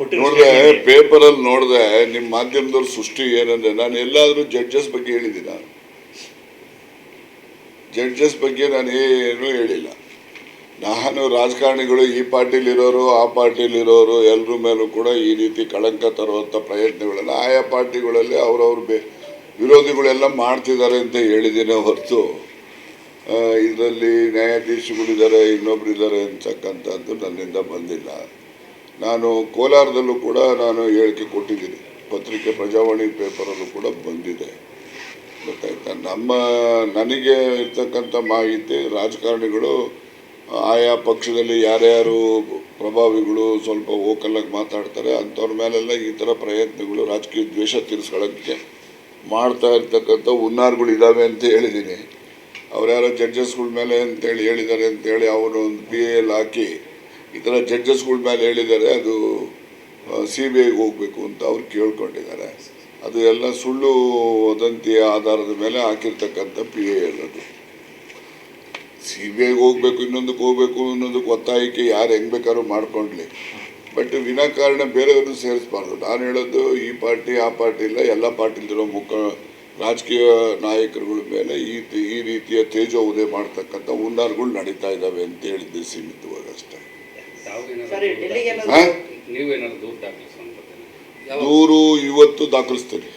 ನೋಡಿದೆ ಅಲ್ಲಿ ನೋಡ್ದೆ ಪೇಪರಲ್ಲಿ ನೋಡಿದೆ ನಿಮ್ಮ ಮಾಧ್ಯಮದವ್ರ ಸೃಷ್ಟಿ ಏನಂದ್ರೆ ನಾನು ಎಲ್ಲಾದರೂ ಜಡ್ಜಸ್ ಬಗ್ಗೆ ಹೇಳಿದ್ದೀನ ಜಡ್ಜಸ್ ಬಗ್ಗೆ ನಾನು ಏನು ಹೇಳಿಲ್ಲ. ನಾನು ರಾಜಕಾರಣಿಗಳು ಈ ಪಾರ್ಟಿಲಿರೋರು ಆ ಪಾರ್ಟಿಲಿರೋರು ಎಲ್ಲರ ಮೇಲೂ ಕೂಡ ಈ ರೀತಿ ಕಳಂಕ ತರುವಂಥ ಪ್ರಯತ್ನಗಳನ್ನು ಆಯಾ ಪಾರ್ಟಿಗಳಲ್ಲಿ ಅವರವ್ರ ಬೇ ವಿರೋಧಿಗಳೆಲ್ಲ ಮಾಡ್ತಿದ್ದಾರೆ ಅಂತ ಹೇಳಿದ್ದೀನಿ ಹೊರತು ಇದರಲ್ಲಿ ನ್ಯಾಯಾಧೀಶಗಳಿದ್ದಾರೆ ಇನ್ನೊಬ್ರು ಇದ್ದಾರೆ ಅಂತಕ್ಕಂಥದ್ದು ನನ್ನಿಂದ ಬಂದಿಲ್ಲ. ನಾನು ಕೋಲಾರದಲ್ಲೂ ಕೂಡ ನಾನು ಹೇಳಿಕೆ ಕೊಟ್ಟಿದ್ದೀನಿ. ಪತ್ರಿಕೆ ಪ್ರಜಾವಾಣಿ ಪೇಪರಲ್ಲೂ ಕೂಡ ಬಂದಿದೆ. ಗೊತ್ತಾಯ್ತಾ? ನಮ್ಮ, ನನಗೆ ಇರ್ತಕ್ಕಂಥ ಮಾಹಿತಿ, ರಾಜಕಾರಣಿಗಳು, ಆಯಾ ಪಕ್ಷದಲ್ಲಿ ಯಾರ್ಯಾರು ಪ್ರಭಾವಿಗಳು ಸ್ವಲ್ಪ ಓಕಲ್ಲಾಗಿ ಮಾತಾಡ್ತಾರೆ, ಅಂಥವ್ರ ಮೇಲೆಲ್ಲ ಈ ಥರ ಪ್ರಯತ್ನಗಳು, ರಾಜಕೀಯ ದ್ವೇಷ ತೀರಿಸ್ಕೊಳ್ಳೋಕ್ಕೆ ಮಾಡ್ತಾ ಇರ್ತಕ್ಕಂಥ ಹುನ್ನಾರ್ಗಳು ಇದ್ದಾವೆ ಅಂತ ಹೇಳಿದ್ದೀನಿ. ಅವ್ರು ಯಾರೋ ಜಡ್ಜಸ್ಗಳ ಮೇಲೆ ಅಂತೇಳಿ ಹೇಳಿದ್ದಾರೆ ಅಂತೇಳಿ ಅವರು ಒಂದು ಬಿ ಎಲ್ ಹಾಕಿ ಈ ಥರ ಜಡ್ಜಸ್ಗಳ ಮೇಲೆ ಹೇಳಿದ್ದಾರೆ, ಅದು ಸಿ ಬಿ ಐಗೆ ಹೋಗಬೇಕು ಅಂತ ಅವ್ರು ಕೇಳ್ಕೊಂಡಿದ್ದಾರೆ. ಅದು ಎಲ್ಲ ಸುಳ್ಳು ವದಂತಿಯ ಆಧಾರದ ಮೇಲೆ ಹಾಕಿರ್ತಕ್ಕಂಥ ಪಿ ಎ ಅದು ಸಿ ಬಿ ಐಗೆ ಹೋಗ್ಬೇಕು ಇನ್ನೊಂದಕ್ಕೆ ಹೋಗ್ಬೇಕು ಇನ್ನೊಂದಕ್ಕೆ ಒತ್ತಾಯಕ್ಕೆ ಯಾರು ಹೆಂಗ್ ಬೇಕಾದ್ರೂ ಮಾಡ್ಕೊಂಡ್ಲಿ. ಬಟ್ ವಿನಾಕಾರಣ ಬೇರೆಯವ್ರನ್ನ ಸೇರಿಸ್ಬಾರ್ದು. ನಾನು ಹೇಳೋದು, ಈ ಪಾರ್ಟಿ, ಆ ಪಾರ್ಟಿ ಇಲ್ಲ, ಎಲ್ಲ ಪಾರ್ಟಿಲಿರೋ ಮುಖ, ರಾಜಕೀಯ ನಾಯಕರುಗಳ ಮೇಲೆ ಈ ಈ ರೀತಿಯ ಉದಯ ಮಾಡ್ತಕ್ಕಂಥ ಹುನ್ನಾರ್ಗಳು ನಡೀತಾ ಇದ್ದಾವೆ ಅಂತ ಹೇಳಿದ್ದೆ ಸೀಮಿತವಾಗಿ. ದೂರ ಇವತ್ತು ದಾಖಲಿಸ್ತೇನೆ.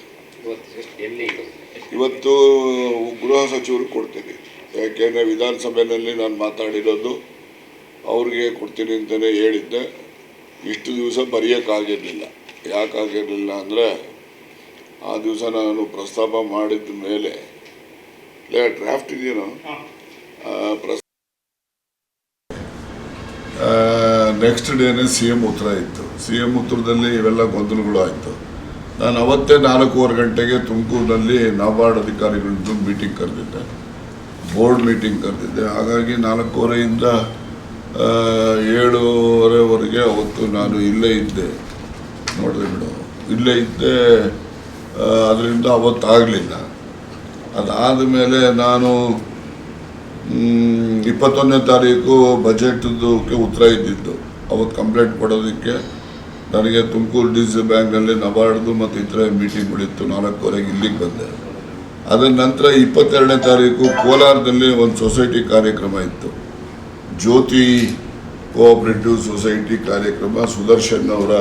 ಇವತ್ತು ಎಷ್ಟು ಎಲ್ಲಿ ಇವತ್ತು ಗೃಹ ಸಚಿವರು ಕೊಡ್ತೀನಿ. ಯಾಕೆಂದರೆ ವಿಧಾನಸಭೆಯಲ್ಲಿ ನಾನು ಮಾತಾಡಿರೋದು ಅವ್ರಿಗೆ ಕೊಡ್ತೀನಿ ಅಂತಲೇ ಹೇಳಿದ್ದೆ. ಇಷ್ಟು ದಿವಸ ಬರೆಯೋಕ್ಕಾಗಿರಲಿಲ್ಲ. ಯಾಕಾಗಿರಲಿಲ್ಲ ಅಂದರೆ ಆ ದಿವಸ ನಾನು ಪ್ರಸ್ತಾಪ ಮಾಡಿದ ಮೇಲೆ ಲೇ ಡ್ರಾಫ್ಟ್ ಇದೆಯೇನೋ? ಹಾ. ನೆಕ್ಸ್ಟ್ ಡೇನೇ ಸಿ ಎಂ ಉತ್ತರ ಇತ್ತು. ಸಿ ಎಂ ಉತ್ತರದಲ್ಲಿ ಇವೆಲ್ಲ ಗೊಂದಲಗಳು ಆಯಿತು. ನಾನು ಅವತ್ತೇ ನಾಲ್ಕೂವರೆ ಗಂಟೆಗೆ ತುಮಕೂರಿನಲ್ಲಿ ನಾಬಾರ್ಡ್ ಅಧಿಕಾರಿಗಳದ್ದು ಮೀಟಿಂಗ್ ಕರೆದಿದ್ದೆ. ಬೋರ್ಡ್ ಮೀಟಿಂಗ್ ಕರೆದಿದ್ದೆ. ಹಾಗಾಗಿ ನಾಲ್ಕೂವರೆಯಿಂದ ಏಳೂವರೆವರೆಗೆ ಅವತ್ತು ನಾನು ಇಲ್ಲೇ ಇದ್ದೆ. ನೋಡಿದೆ ಬಿಡು. ಇಲ್ಲೇ ಇದ್ದೆ ಅದರಿಂದ ಅವತ್ತಾಗಲಿಲ್ಲ. ಅದಾದ ಮೇಲೆ ನಾನು ಇಪ್ಪತ್ತೊಂದನೇ ತಾರೀಕು ಬಜೆಟ್ದಕ್ಕೆ ಉತ್ತರ ಇದ್ದಿತ್ತು ಅವತ್ತು ಕಂಪ್ಲೇಂಟ್ ಕೊಡೋದಕ್ಕೆ ನನಗೆ ತುಮಕೂರು ಡಿ ಸಿ ಬ್ಯಾಂಕ್ನಲ್ಲಿ ನಬಾರ್ಡ್ದು ಮತ್ತು ಇತರ ಮೀಟಿಂಗ್ಗಳಿತ್ತು ನಾಲ್ಕೂವರೆಗೆ ಇಲ್ಲಿಗೆ ಬಂದೆ. ಅದರ ನಂತರ ಇಪ್ಪತ್ತೆರಡನೇ ತಾರೀಕು ಕೋಲಾರದಲ್ಲಿ ಒಂದು ಸೊಸೈಟಿ ಕಾರ್ಯಕ್ರಮ ಇತ್ತು. ಜ್ಯೋತಿ ಕೋಆಪರೇಟಿವ್ ಸೊಸೈಟಿ ಕಾರ್ಯಕ್ರಮ, ಸುದರ್ಶನ್ ಅವರ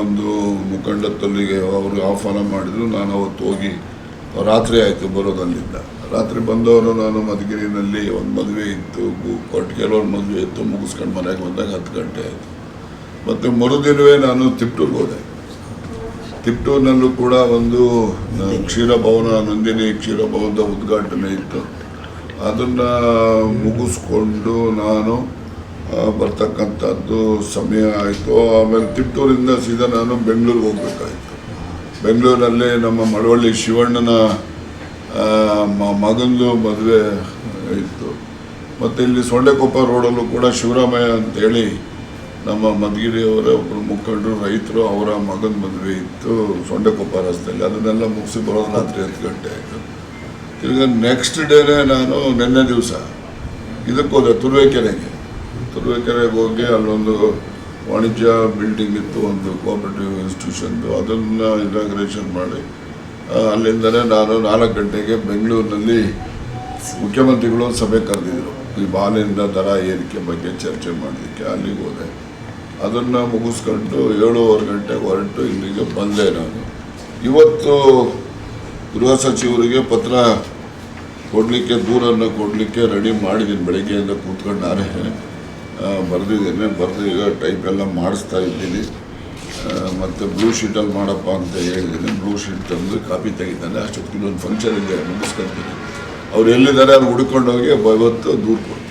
ಒಂದು ಮುಖಂಡತ್ವಲ್ಲಿಗೆ ಅವರು ಆಹ್ವಾನ ಮಾಡಿದರು. ನಾನು ಅವತ್ತು ಹೋಗಿ ರಾತ್ರಿ ಆಯಿತು ಬರೋದಲ್ಲಿಂದ ರಾತ್ರಿ ಬಂದವರು ನಾನು ಮಧುಗಿರಿನಲ್ಲಿ ಒಂದು ಮದುವೆ ಇತ್ತು ಕೊಟ್ಟು ಕೊಟ್ಟಿಗೆಲೊಂದು ಮದುವೆ ಇತ್ತು, ಮುಗಿಸ್ಕೊಂಡು ಮನೆಗೆ ಬಂದಾಗ ಹತ್ತು ಗಂಟೆ ಆಯಿತು. ಮತ್ತು ಮರುದಿನವೇ ನಾನು ತಿಪ್ಟೂರ್ಗೆ ಹೋದೆ. ತಿಪ್ಟೂರಿನಲ್ಲೂ ಕೂಡ ಒಂದು ಕ್ಷೀರಭವನ, ನಂದಿನಿ ಕ್ಷೀರಭವನದ ಉದ್ಘಾಟನೆ ಇತ್ತು. ಅದನ್ನು ಮುಗಿಸ್ಕೊಂಡು ನಾನು ಬರ್ತಕ್ಕಂಥದ್ದು ಸಮಯ ಆಯಿತು. ಆಮೇಲೆ ತಿಪ್ಟೂರಿಂದ ಸೀದಾ ನಾನು ಬೆಂಗಳೂರಿಗೆ ಹೋಗ್ಬೇಕಾಯಿತು. ಬೆಂಗಳೂರಲ್ಲಿ ನಮ್ಮ ಮಳವಳ್ಳಿ ಶಿವಣ್ಣನ ಮಗಂದು ಮದುವೆ ಇತ್ತು. ಮತ್ತು ಇಲ್ಲಿ ಸೊಂಡೆಕೊಪ್ಪ ರೋಡಲ್ಲೂ ಕೂಡ ಶಿವರಾಮಯ್ಯ ಅಂತೇಳಿ ನಮ್ಮ ಮಧುಗಿರಿಯವರ ಒಬ್ಬರು ಮುಖಂಡರು, ರೈತರು, ಅವರ ಮಗನ ಮದುವೆ ಇತ್ತು ಸೊಂಡೆಕೊಪ್ಪ ರಸ್ತೆಯಲ್ಲಿ. ಅದನ್ನೆಲ್ಲ ಮುಗಿಸಿ ಬರೋದು ರಾತ್ರಿ ಹತ್ತು ಗಂಟೆ ಆಯಿತು. ತಿರ್ಗ ನೆಕ್ಸ್ಟ್ ಡೇನೇ ನಾನು ನಿನ್ನೆ ದಿವಸ ಇದಕ್ಕೆ ಹೋದೆ ತುರುವೇಕೆರೆಗೆ. ತುರುವೇಕೆರೆಗೆ ಹೋಗಿ ಅಲ್ಲೊಂದು ವಾಣಿಜ್ಯ ಬಿಲ್ಡಿಂಗ್ ಇತ್ತು, ಒಂದು ಕೋಆಪರೇಟಿವ್ ಇನ್ಸ್ಟಿಟ್ಯೂಷನ್ದು ಅದನ್ನು ಇನಾಗ್ರೇಷನ್ ಮಾಡಿ ಅಲ್ಲಿಂದಲೇ ನಾನು ನಾಲ್ಕು ಗಂಟೆಗೆ ಬೆಂಗಳೂರಿನಲ್ಲಿ ಮುಖ್ಯಮಂತ್ರಿಗಳು ಸಭೆ ಕರೆದಿದ್ರು. ಈ ಬಾಲಿಂದ ದರ ಏರಿಕೆ ಬಗ್ಗೆ ಚರ್ಚೆ ಮಾಡಲಿಕ್ಕೆ ಅಲ್ಲಿಗೆ ಹೋದೆ. ಅದನ್ನು ಮುಗಿಸ್ಕೊಂಡು ಏಳೂವರೆ ಗಂಟೆಗೆ ಹೊರಟು ಇಲ್ಲಿಗೆ ಬಂದೆ ನಾನು. ಇವತ್ತು ಗೃಹ ಸಚಿವರಿಗೆ ಪತ್ರ ಕೊಡಲಿಕ್ಕೆ, ದೂರನ್ನು ಕೊಡಲಿಕ್ಕೆ ರೆಡಿ ಮಾಡಿದ್ದೀನಿ ಬೆಳಗ್ಗೆಯಿಂದ ಕೂತ್ಕೊಂಡು ನಾನೇ. ಬರೆದಿದ್ದೇನೆ ಬರೆದು ಈಗ ಟೈಪ್ ಎಲ್ಲ ಮಾಡಿಸ್ತಾ ಇದ್ದೀನಿ. ಮತ್ತು ಬ್ಲೂ ಶೀಟಲ್ಲಿ ಮಾಡಪ್ಪ ಅಂತ ಹೇಳಿದ್ದೀನಿ. ಬ್ಲೂ ಶೀಟ್ ತಂದು ಕಾಪಿ ತೆಗಿತಾನೆ. ಅಷ್ಟೊತ್ತಿಗೆ ಒಂದು ಫಂಕ್ಷನ್ ಇದೆ. ಮುಗಿಸ್ಕೊತೀನಿ. ಅವ್ರು ಎಲ್ಲಿದ್ದಾರೆ? ಅವ್ರು ಹುಡ್ಕೊಂಡೋಗಿ ಇವತ್ತು ದೂರು ಕೊಡ್ತೀನಿ